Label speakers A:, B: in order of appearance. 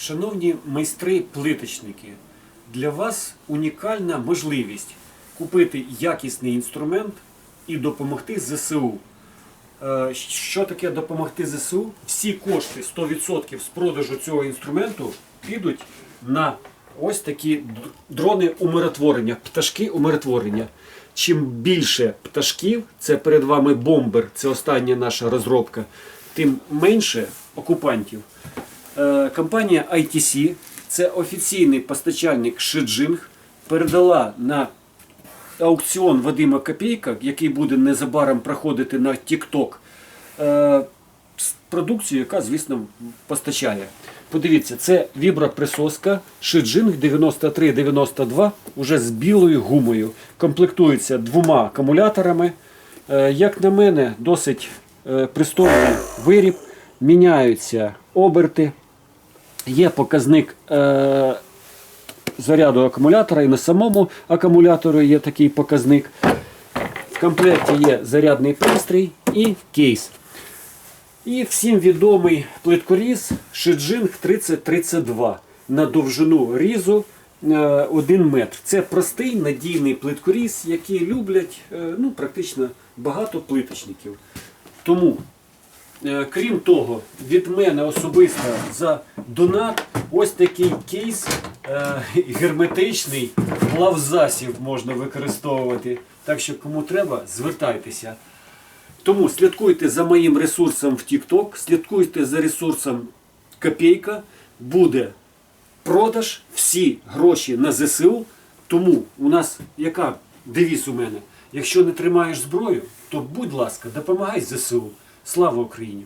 A: Шановні майстри-плиточники, для вас унікальна можливість купити якісний інструмент і допомогти ЗСУ. Е, Що таке допомогти ЗСУ? Всі кошти 100% з продажу цього інструменту підуть на ось такі дрони умиротворення, пташки умиротворення. Чим більше пташків, це перед вами бомбер, це остання наша розробка, тим менше окупантів. Е, Компанія ITC, це офіційний постачальник Шиджинг, передала на аукціон Вадима Копійка, який буде незабаром проходити на TikTok, е, продукцію, яка, звісно, постачає. Подивіться, це віброприсоска Шиджинг 9392 уже з білою гумою. Комплектується двома акумуляторами. Е, Як на мене, досить пристойний виріб. Міняються оберти. Є показник е, заряду акумулятора, і на самому акумулятору є такий показник. В комплекті є зарядний пристрій і кейс. І всім відомий плиткоріз Шиджинг 3032 на довжину різу 1 метр. Це простий надійний плиткоріз, який люблять е, ну, практично багато плиточників. Тому Е, Крім того, від мене особисто за донат ось такий кейс е, герметичний плавзасіб можна використовувати. Так що кому треба, звертайтеся. Тому слідкуйте за моїм ресурсом в TikTok, слідкуйте за ресурсом Копійка. Буде продаж, всі гроші на ЗСУ. Тому у нас яка девіз у мене? Якщо не тримаєш зброю, то будь ласка, допомагай ЗСУ. Слава Україні!